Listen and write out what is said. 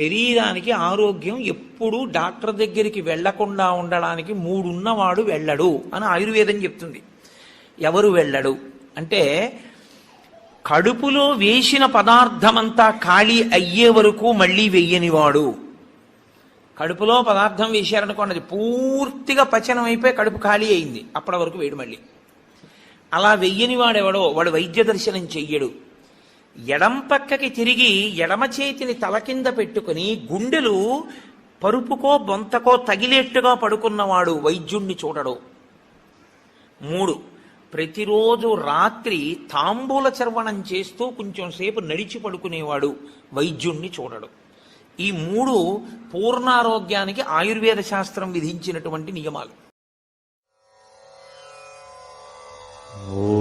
శరీరానికి ఆరోగ్యం ఎప్పుడూ డాక్టర్ దగ్గరికి వెళ్ళకుండా ఉండడానికి మూడున్నవాడు వెళ్ళడు అని ఆయుర్వేదం చెప్తుంది. ఎవరు వెళ్ళడు? అంటే కడుపులో వేసిన పదార్థమంతా ఖాళీ అయ్యే వరకు మళ్ళీ వెయ్యనివాడు. కడుపులో పదార్థం వేశారనుకోండి అది పూర్తిగా పచనం అయిపోయి కడుపు ఖాళీ అయింది. అప్పటి వరకు వేడు మళ్ళీ. అలా వెయ్యని వాడెవడో వాడు వైద్య దర్శనం చెయ్యడు. ఎడం పక్కకి తిరిగి ఎడమ చేతిని తల కింద పెట్టుకుని గుండెలు పరుపుకో బొంతకో తగిలేట్టుగా పడుకున్నవాడు వైద్యుణ్ణి చూడడు. మూడు ప్రతిరోజు రాత్రి తాంబూల చర్వణం చేస్తూ కొంచెం సేపు నడిచి పడుకునేవాడు వైద్యుణ్ణి చూడడు. ఈ మూడు పూర్ణారోగ్యానికి ఆయుర్వేద శాస్త్రం విధించినటువంటి నియమాలు. ఓ